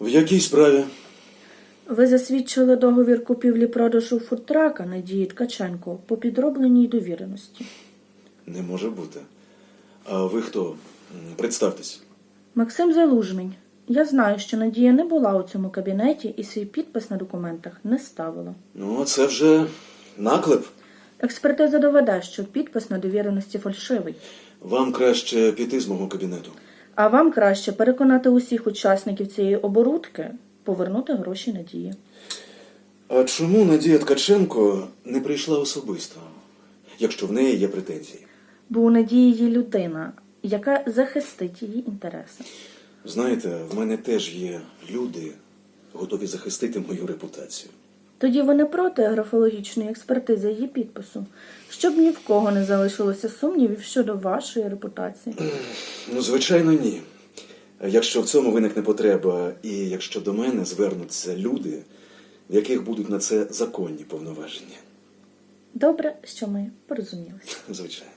В якій справі? Ви засвідчили договір купівлі-продажу фудтрака Надії Ткаченко по підробленій довіреності. Не може бути. А ви хто? Представтесь. Максим Залужний. Я знаю, що Надія не була у цьому кабінеті і свій підпис на документах не ставила. Ну, це вже наклеп. Експертиза доведе, що підпис на довіреності фальшивий. Вам краще піти з мого кабінету. А вам краще переконати усіх учасників цієї оборудки повернути гроші Надії. А чому Надія Ткаченко не прийшла особисто, якщо в неї є претензії? Бо у Надії є людина, яка захистить її інтереси. Знаєте, в мене теж є люди, готові захистити мою репутацію. Тоді ви не проти графологічної експертизи її підпису, щоб ні в кого не залишилося сумнівів щодо вашої репутації. Ну, звичайно, ні. Якщо в цьому виникне потреба, і якщо до мене звернуться люди, в яких будуть на це законні повноваження. Добре, що ми порозумілися. Звичайно.